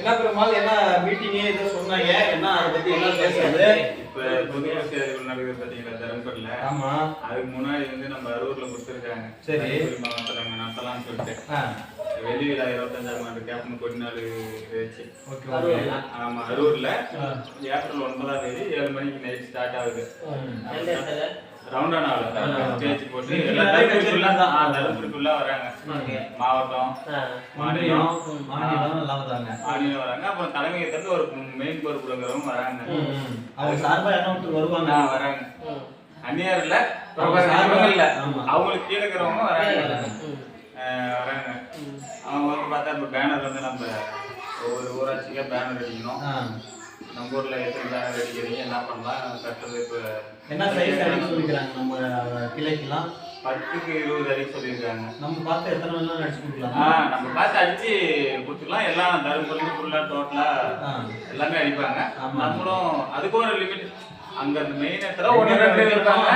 என்ன பெருமாள் என்ன மீட்டிங் ஏதோ சொன்னாங்க என்ன அதை பத்தி என்ன பேசுறது? இப்ப பொது தேர்தல் நடக்குது பாத்தீங்களா தருமபுரியில? ஆமா. அதுக்கு முன்னாடி வந்து நம்ம அரூர்ல கொடுத்துருக்காங்க. சரி. அங்க நடத்தலாம்னு சொல்லிட்டு. வெளி விழா இருபத்தஞ்சாம் ஆண்டு கேப்டன் கொடிநாள் வச்சு. ஆமா அரூர்ல. ஏப்ரல் ஒன்பதாம் தேதி ஏழு மணிக்கு நைட் ஸ்டார்ட் ஆகுது. ம். ரவுண்டா நாள் ஆ. ஸ்டேஜ் போட்டு நீங்க எல்லா நிறைய தருமபுரிக்குள்ள கட்சிகள் ஆ, தருமபுரிக்குள்ள வராங்க. மாவட்டம் மாநிலம். மாநிலம் எல்லாம் வந்தாங்க மாநிலம் வராங்க. அப்புறம் தலைமையத்திலிருந்து ஒரு மெயின் பொறுப்புங்கிறவங்க வராங்க. அவங்க சார்பா என்ன ஒருத்தர் வருவாங்க. வராங்க. அந்நியார் இல்ல இல்ல. அவங்களுக்கு கீழே இருக்கிறவங்க வராங்க. வராங்க. அவங்க பார்த்தா இப்போ பேனர் வந்து நம்ம ஒவ்வொரு ஊராட்சிக்கா பேனர் அடிக்கணும். நம்ம ஊர்ல பேனர் அடிக்கிறீங்க என்ன பண்ணலாம் கட்டுறது இப்போ என்ன சைஸ் அடிக்க சொல்லிக்கிறாங்க நம்ம கிளைக்கெல்லாம்? பத்துக்கு இருபது அடிக்க சொல்லியிருக்காங்க. நம்ம பார்த்து எத்தனை வேணாலும் அடிச்சு ஆ கொடுக்கலாம் நம்ம பார்த்து அடிச்சு கொடுத்துக்கலாம். எல்லாம் தருமபுரி ஃபுல்லா டோட்டலா ஆ. எல்லாமே அடிப்பாங்க. நம்மளும் அதுக்கும் ஒரு லிமிட் அங்க அந்த மெயின் இடத்துல ஒன்று ரெண்டு இருப்பாங்க.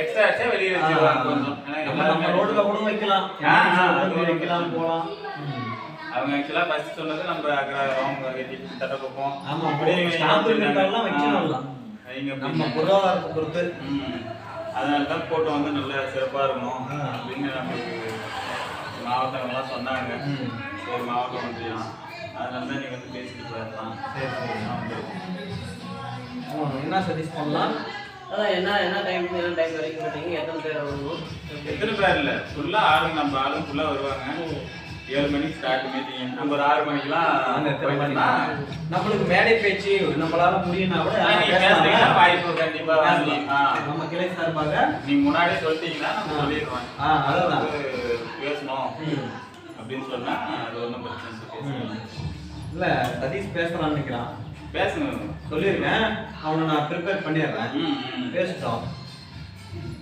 எக்ஸ்ட்ரா அடிச்சா வெளியே வச்சிருவாங்க கொஞ்சம். நம்ம ரோட்ல கூட வைக்கலாம். வைக்கலாம் போலாம் ம். அவங்க ஆக்சுவலா ஃபர்ஸ்ட் சொன்னது நம்ம அக்ரஹாரம் வெட்டி தட்டப்பக்கம் ஆமா அப்படியே ஸ்டாம்ப் இருக்கிறதெல்லாம் வைக்கணும்லாம் வைங்க நம்ம. பொருளாதாரத்தை பொறுத்து. ம். அதனால தான் போட்டோ வந்து நல்லா சிறப்பா இருக்கணும். அப்படின்னு நமக்கு மாவட்டங்கள்லாம் சொன்னாங்க. ம். சரி மாவட்டம் ஒன்றியம் அதனால தான் நீங்க வந்து பேசிட்டு போயிடலாம். சரி சரி. என்ன சஜஸ்ட் பண்ணலாம்? அதான் என்ன என்ன டைம் என்ன டைம் வரைக்கும் பார்த்தீங்க எத்தனை பேர் வரணும் எத்தனை பேர் இல்ல? ஃபுல்லா ஆளுங்க நம்ம ஆளுங்க ஃபுல்லா வருவாங்க. ஏழு மணிக்கு ஸ்டார்ட் மீட்டிங் நம்ம ஒரு ஆறு மணிக்கெல்லாம்? நம்மளுக்கு மேடை பேச்சு நம்மளால முடியும்னா கூட வாய்ப்பு கண்டிப்பா. நம்ம கிளை சார்பாக நீங்க முன்னாடியே சொல்லிட்டீங்கன்னா ஆ, அதுதான். வந்து பேசணும் ம். அப்படின்னு சொன்னா அது ஒன்றும் பிரச்சனை இல்லை. சதீஷ் பேசலாம்னு நினைக்கிறான். பேசுங்க. சொல்லியிருக்கேன் அவனை நான் ப்ரிப்பேர் பண்ணிடுறேன். ம், ம். பேசிட்டோம்.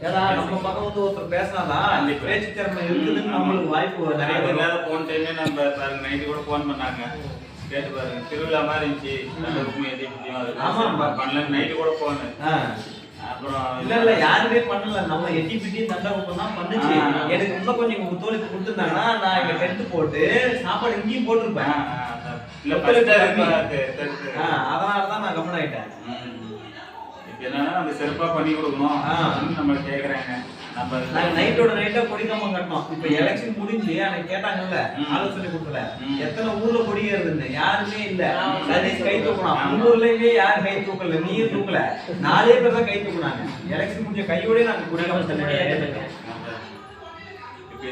ஏன்னா நம்ம பக்கம் வந்து ஒருத்தர் பேசினாதான் கண்டிப்பா. பேச்சு திறமை இருக்குதுன்னு நம்மளுக்கு வாய்ப்பு நிறைய இல்லாத போன டைமே நம்ம பாருங்க நைட்டு கூட ஃபோன் பண்ணாங்க. கேட்டு பாருங்க. திருவிழா மாதிரி இருந்துச்சு. உண்மை எதை. பண்ணல நைட்டு கூட போன ஆ. அப்புறம் இல்ல இல்ல யாருமே பண்ணல. நம்ம எட்டி பிட்டி தண்டகம் தான் பண்ணுச்சு. எனக்கு இன்னும் கொஞ்சம் ஒத்துழைப்பு கொடுத்துருந்தாங்கன்னா நான் இங்க டென்ட் போட்டு சாப்பாடு இங்கேயும் போட்டிருப்பேன். இல்ல நம்ம சிறப்பா பண்ணி கொடுக்கணும். அப்படின்னு நம்ம கேக்குறாங்க. நம்ம நைட்டோட நைட்டா கொடி கம்பம் கட்டணும் இப்ப எலெக்ஷன் முடிஞ்சு அன்னைக்கு கேட்டாங்கல்ல. ஆலோசனை கொடுக்கல. எத்தனை ஊர்ல கொடி ஏறுதுன்னு? யாருமே இல்ல. சதீஷ் கை தூக்கணும் ஊர்லயே யாரும் கை தூக்கல. நீயும் தூக்கல. நாலே பேர் தான் கை தூக்குனாங்க. எலெக்ஷன் முடிஞ்ச கையோடய நாங்க கொடி கம்பம்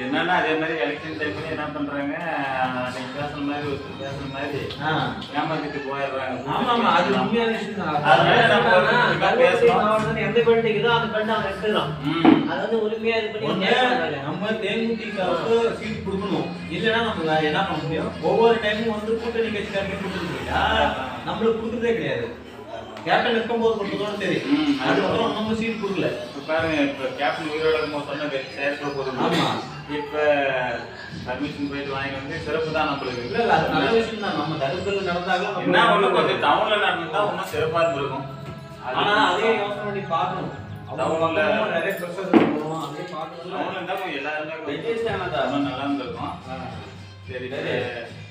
என்னன்னா அதே மாதிரி எலெக்ஷன் டைம்ல என்ன பண்றாங்க? அன்னைக்கு பேசுற மாதிரி ஒருத்தர் பேசுற மாதிரி. ஏமாத்திட்டு போயிடுறாங்க. ஆமா ஆமா அது எந்த பெல்ட் இருக்குதோ அந்த பெல்ட் அவன் எடுத்துக்கலாம். அது வந்து உரிமையா இது பண்ணி. நம்ம தேமுதிகவுக்கு சீட் கொடுக்கணும். இல்லைன்னா நம்ம என்ன பண்ண முடியும்? ஒவ்வொரு டைமும் வந்து கூட்டணி கட்சிக்காரங்க போயிட்டா நம்மளுக்கு கொடுக்குறதே கிடையாது. கேப்டன் இருக்கும்போது கொடுத்ததோட சரி. அதுக்கப்புறம் நம்ம சீட் கொடுக்கல. பாருங்க இப்ப கேப்டன் உயிரோட சொன்னது செயற்கை போதும் ஆமா. இப்ப பர்மிஷன் போயிட்டு வாங்கி வந்து சிறப்பு தான் நம்மளுக்கு இல்ல இல்ல அது நல்ல விஷயம் தான். நம்ம தருப்பதில் நடந்தாலும் என்ன கொஞ்சம் டவுன்ல நடந்தா இன்னும் சிறப்பா இருந்திருக்கும். அது- ஆனா அதே யோசனை பண்ணி பார்க்கணும். டவுன்ல- நிறைய ப்ரெஷர் இருக்கும் அதே பார்க்கணும்ல டவுன்ல கொஞ்சம் எல்லாருமே தானடா. இன்னும் நல்லா இருந்திருக்கும். சரி.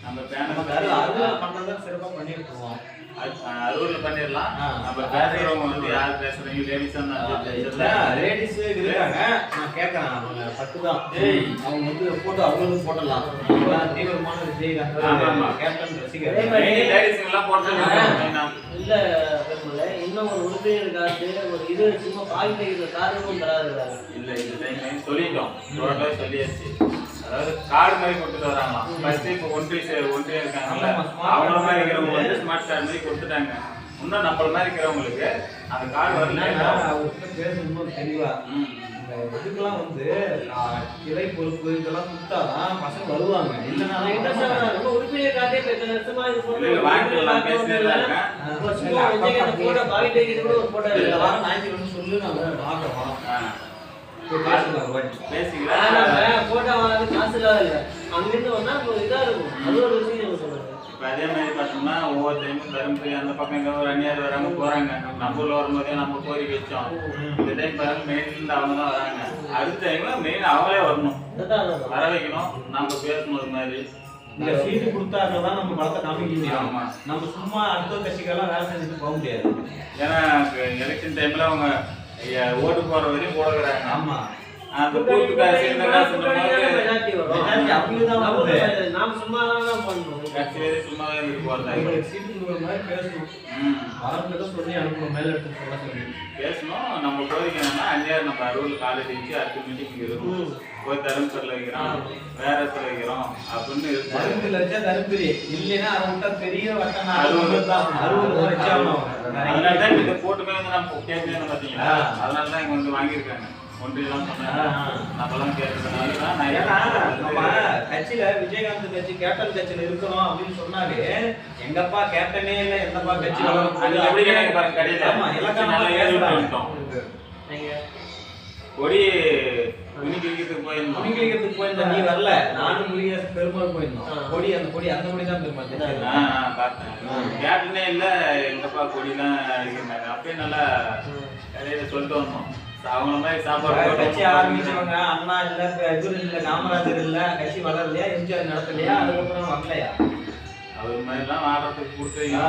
நம்ம அறுவடை பண்ணதான் சிறப்பா பண்ணிட்டு இருக்கோம் அறுவடை பண்ணிடலாம். நம்ம பேசுறவங்க வந்து யார் பேசுறீங்க லேடிஸ் ladies இருக்காங்க. நான் கேட்கறேன். பத்து தான். அவங்க வந்து photo அவங்களுக்கும். அவங்களாம் தீவிரமான ஆமா. கேப்டன் ரசிகர். லேடிஸ் எல்லாம் போட்டு இல்ல இன்னும் ஒரு உறுப்பினர் காசு ஒரு இது சும்மா பால் தைக்கிற காரணமும் தராதுறாங்க இல்ல இந்த டைம் சொல்லிட்டோம் சொல்லியாச்சு அதாவது கார்டு மாதிரி கொடுத்துட்டு வராங்களாம் ஃபர்ஸ்ட் இப்போ ஒன்றிய ஒன்றியம் இருக்காங்கல்ல. அவங்கள மாதிரி இருக்கிறவங்க வந்து- ஸ்மார்ட் கார்டு மாதிரி கொடுத்துட்டாங்க. இன்னும் நம்மள மாதிரி இருக்கிறவங்களுக்கு அந்த கார்டு வரல என்னன்னா, அவர்கிட்ட பேசணும் இன்னும் தெளிவா. இந்த இதுக்கெல்லாம் வந்து கிளை பொறுப்பு இதெல்லாம் கொடுத்தாதான் பசங்க வருவாங்க. இல்லைன்னா உறுப்பினர் காட்டே இத்தனை வருஷமா இது இல்ல, இல்ல, வாங்கிக்கலாம், போட்டோ தைக்கிறது கூட ஒரு போட்டோ எடுக்கலாம். வாரம் ஞாயிற்றுக்கிழமை சொல்லு நான் வந்து போட்டோ வாங்க காசு இல்லாத இல்ல. அங்கிருந்து வந்தா ஒரு இதா இருக்கும். அது ஒரு விஷயம் சொல்லுங்க இப்ப அதே மாதிரி பார்த்தோம்னா ஒவ்வொரு டைமும் தருமபுரி அந்த பக்கம் இங்க ஒரு அந்நியார் வராங்க போறாங்க. நம்ம ஊர்ல வரும்போதே நம்ம கோரிக்கை வச்சோம். இந்த டைம் பாருங்க மெயின் இருந்து அவங்க தான் வராங்க. அடுத்த டைம்ல மெயின் அவங்களே வரணும். வர வைக்கணும். நம்ம பேசணும் அது மாதிரி. இந்த சீட்டு கொடுத்தாக்க தான் நம்ம பலத்தை காமிக்க முடியும். நம்ம சும்மா அடுத்த கட்சிக்கெல்லாம் வேலை செஞ்சுட்டு போக முடியாது. ஏன்னா எலெக்ஷன் டைம்ல அவங்க ஓட்டு போற வரையும் போடுறாங்க ஆமா. அந்த கூட்டு காசு இந்த காசு தான். நாம சும்மா தான் சும்மா சீட்டு கொடுக்குற மாதிரி பேசணும். ம். வரவங்கிட்ட சொல்லி அனுப்பணும் மேல எடுத்து சொல்ல சொல்லி. பேசணும். நம்ம கோரிக்கை என்னன்னா அஞ்சாயிரம் நம்ம அறுபது காலேஜ் வச்சு அடுத்த மீட்டிங் இருக்கும். போய் தருமபுரியில் வைக்கிறோம். வேற இடத்துல வைக்கிறோம். அப்படின்னு இருக்கு. தருமபுரியில வச்சா தருமபுரி. இல்லைன்னா அதை விட்டா பெரிய வட்டம் அறுபது. தான். அறுபது வச்சாகணும் அதனால தான் இந்த வந்து நம்ம ஆ. அதனால தான் இங்க வந்து வாங்கியிருக்காங்க. ஒன்றியெல்லாம். நம்மலாம் தான் ஏன்னா நம்ம கட்சியில விஜயகாந்த் கட்சி கேப்டன் கட்சியில இருக்கணும் அப்படின்னு சொன்னாலே எங்கப்பா கேப்டனே இல்ல எந்தப்பா கட்சி? அது எனக்கு பாருங்க கடையில. ஆமா இலக்கணமா நல்லா ஏறி பேசுறாங்க. வந்துட்டோம். நீங்க கொடி போயிருந்தோம். நீ வரல. நானும் முடிய பெருமாள் போயிருந்தோம். கொடி அந்த கொடி அந்த கொடி தான் பெருமாள் பார்த்தேன். கேட்டுனே இல்ல எங்கப்பா கொடிலாம் அடிக்கிறாங்க அப்பயே நல்லா சொல்லிட்டு வந்தோம். அவங்கள மாதிரி சாப்பாடு கட்சி ஆரம்பிச்சவங்க அண்ணா இல்ல இவரு இல்ல காமராஜர் இல்ல கட்சி வளரலையா எம்ஜிஆர் நடத்தலையா அதுக்கப்புறம் வரலையா? அவர் மாதிரி எல்லாம் ஆடுறதுக்கு கொடுத்தீங்க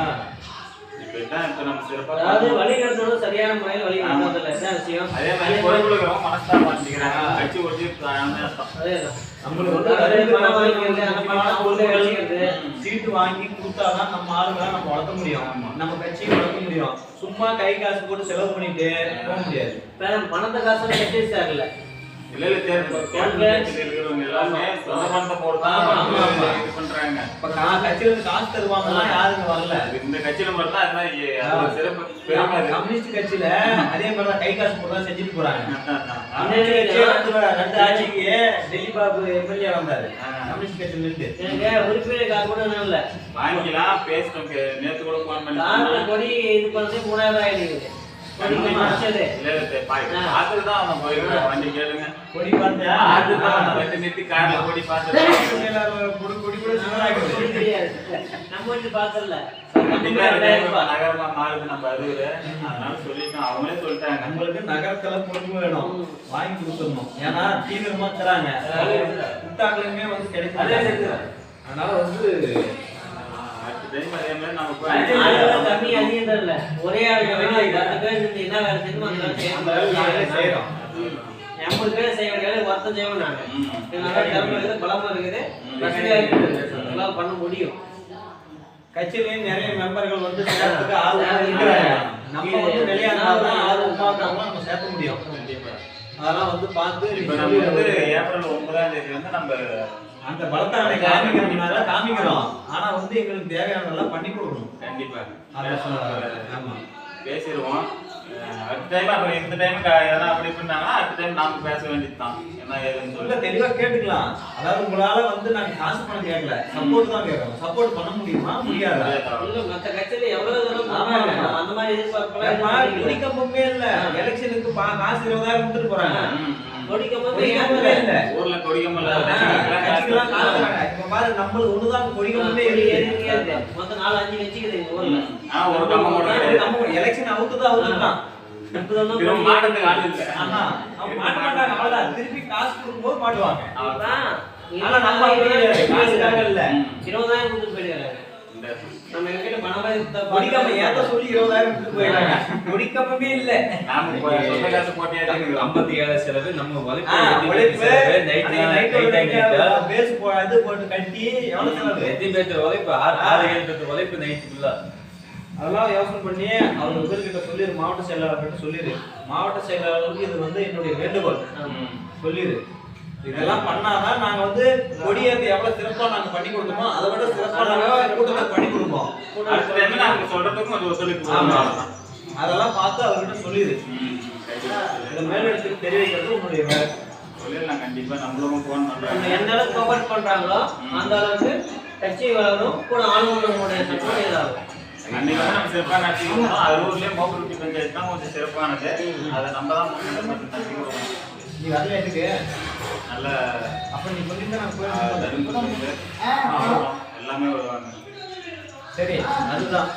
ஆ. இப்ப நம்ம அதாவது சரியான முறையில் வழி நடத்துறதுல என்ன விஷயம்? அதே மாதிரி கட்சி ஒட்டி நம்மளுக்கு வந்து ரெண்டு பணம் வாங்கிக்கிறது, அந்த பணம் உள்ள வச்சுக்கிறது. சீட்டு வாங்கி கொடுத்தாதான் நம்ம ஆளுங்களை நம்ம வளர்த்த முடியும். நம்ம கட்சியை வளர்க்க முடியும். சும்மா கை காசு போட்டு செலவு பண்ணிட்டு போக முடியாது. பணத்தை காசு கட்டி சார்ல இல்ல இல்ல இருக்கிறவங்க எல்லாமே சொந்த பணத்தை போட்டு தான் ஆமா, ஆமா, ஆமா. இது பண்றாங்க. இப்ப கட்சியில இருந்து காசு தருவாங்கன்னா யாருங்க வரல? இந்த கட்சியில மட்டும் தான் சிறப்பு பெருமை. கம்யூனிஸ்ட் கட்சியில அதே மாதிரி தான் கை காசு போட்டு தான் செஞ்சுட்டு போறாங்க. ரெண்டு ஆட்சிக்கு டெல்லி பாபு எம்எல்ஏ வந்தாரு. கம்யூனிஸ்ட் கட்சியில இருந்து எனக்கு உறுப்பினர் கூட இல்ல. வாங்கிக்கலாம் பேசணும் நேத்து கூட போன் பண்ணி. கொடி இது பண்ணது மூணாயிரம் ரூபாய் வண்டி கேளுங்க. கொடி கொடி தெரியாது நம்ம நகரமா மாறுது நம்ம அறுவரு. அதனால சொல்லிட்டோம். அவங்களே சொல்லிட்டாங்க நம்மளுக்கு நகரத்துல பொறுப்பு வேணும் வாங்கி கொடுத்துடணும் ஏன்னா தீவிரமா தராங்க குத்தாக்களுமே வந்து கிடைக்கும் அதனால வந்து டைம் அதே மாதிரி நம்ம போய் கம்மி அதிகம் ஒரே பத்து பேர் இருந்து என்ன வேலை அந்த வேலை செய்யணும். அந்த எண்பது பேர் செய்ய வேண்டிய வேலை செய்வோம் நாங்க இதனால திறமை இருக்குது பலமா இருக்குது வசதியா இருக்குது எல்லாம் பண்ண முடியும் கட்சியிலயும் நிறைய மெம்பர்கள் வந்து சேர்த்துக்கு ஆர்வமா இருக்கிறாங்க நம்ம வந்து நிலையாதான் ஆள் இருக்காங்களோ நம்ம சேர்க்க முடியும் அதெல்லாம் வந்து பார்த்து இப்ப நம்ம வந்து ஏப்ரல் ஒன்பதாம் தேதி வந்து நம்ம அந்த பலத்தை அன்னைக்கு காமிக்கிறோம்னால காமிக்கிறோம். ஆனா வந்து எங்களுக்கு தேவையானதெல்லாம் பண்ணி கொடுக்கணும். கண்டிப்பா. ஆமா. பேசிடுவோம் அடுத்த டைம் அப்புறம் இந்த டைம் எதனா அப்படி பண்ணாங்கன்னா அடுத்த டைம் நாம பேச வேண்டியதுதான். என்ன ஏதுன்னு சொல்ல. தெளிவா கேட்டுக்கலாம். அதாவது உங்களால வந்து நாங்க காசு பணம் கேட்கல. சப்போர்ட் தான் கேட்கறோம் சப்போர்ட் பண்ண முடியுமா? முடியாதா? இல்ல மத்த கட்சியில எவ்வளவு தூரம் அந்த மாதிரி ஏப்பா, எதுவும் இல்லை. எலெக்ஷனுக்கு காசு இருபதாயிரம் கொடுத்துட்டு போறாங்க. நம்மளுக்கு ஒண்ணுதான் கொடிக்கம்பமே இருக்கு மொத்தம் நாலு அஞ்சு கட்சிக்குது ஊர்ல. ஒரு. நம்ம எலெக்ஷன் அவுத்துதான் அவுத்துதான். அவ்வளவுதான். திருப்பி காசு கொடுக்கும்போது மாட்டுவாங்க. அதான். ஆனா நம்ம. காசுக்காக இல்ல ம். இருபதாயிரம் கொடுத்துட்டு போயிடுறாங்க. இந்த நம்ம எங்கிட்ட பணமா இருந்தா கொடிக்காம ஏத்த சொல்லி இருபதாயிரம் கொடுத்து போயிடுறாங்க. இல்ல. போட்டியாச்சு ஐம்பத்தி ஏழு செலவு நம்ம உழைப்பு போட்டு கட்டி எவ்வளவு செலவு? எத்தி பேச்சு உழைப்பு ஆறு ஆறு ஏழு உழைப்பு நைட் ஃபுல்லா அதெல்லாம் யோசனை பண்ணி அவர் இவர்கிட்ட சொல்லிரு மாவட்ட செயலாளர்கிட்ட சொல்லிரு. மாவட்ட செயலாளருக்கு இது வந்து என்னுடைய வேண்டுகோள். சொல்லிரு. இதெல்லாம் பண்ணாதான் நாங்க வந்து கொடியேற்று எவ்வளவு சிறப்பா நாங்க பண்ணி கொடுக்கணுமோ அதை விட சிறப்பா நாங்க கூட்டத்தை பண்ணி கொடுப்போம். நாம சொல்றதுக்கும் ஆமா. கொடுக்கணும். அதெல்லாம் பார்த்து அவர்கிட்ட கண்டிப்பா. இதை மேலிடத்துக்கு தெரிவிக்கிறது உன்னுடைய வேலை. சொல்லிடலாம் கண்டிப்பா. நம்மளும் போன் பண்றாங்க எந்த அளவுக்கு கவர் பண்றாங்களோ அந்த அளவுக்கு கட்சி வளரும் கூட ஆளுநர்களுடைய சப்போர்ட் இதாகும். அன்னைக்கு நம்ம சிறப்பா நடத்திக்கணும் அரூர்லயே மோகருட்டி பஞ்சாயத்து தான் கொஞ்சம் சிறப்பானது அதை நம்ம தான். நீ வரல நல்ல அப்ப நீ சொல்லிட்டு எல்லாமே வருவாங்க சரி அதுதான்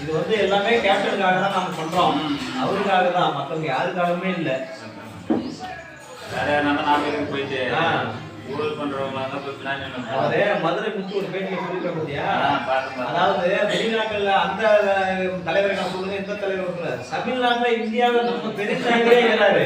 இது வந்து எல்லாமே கேப்டனுக்காக தான் நாம பண்றோம் அவருக்காக தான் மத்தவங்க யாருக்காகவுமே இல்ல வேற யாருன்னா நாம போயிட்டு. ஊழல் என்ன அதாவது மதுரை முத்து ஒரு பேட்டியில சொல்லிருக்க பாத்தியா? அதாவது வெளிநாட்டுல அந்த தலைவரை நான் சொல்லுங்க இந்த தலைவர் தமிழ்நாட்டுல இந்தியாவில் நம்ம இருக்கிறாரு